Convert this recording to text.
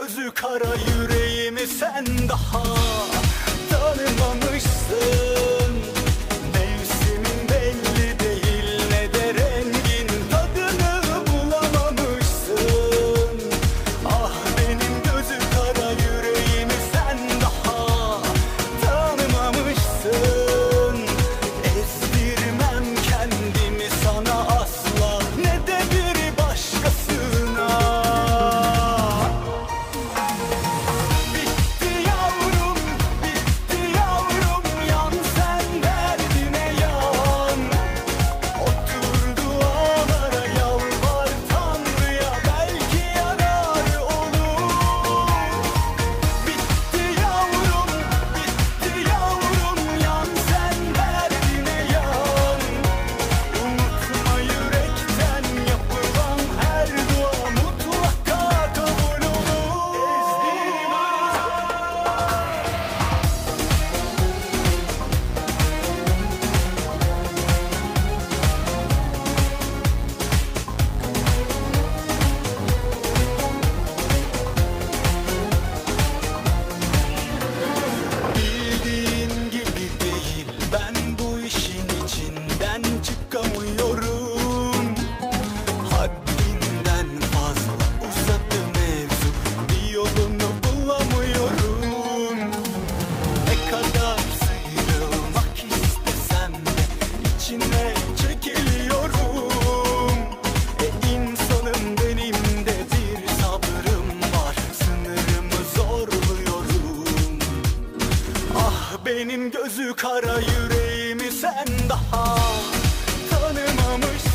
Gözü kara yüreğimi sen daha tanımamışsın. çekiliyorum E insanım benim sabrım var. Sınırımı zorluyorum. Ah benim gözü kara yüreğimi sen daha tanımamışsın.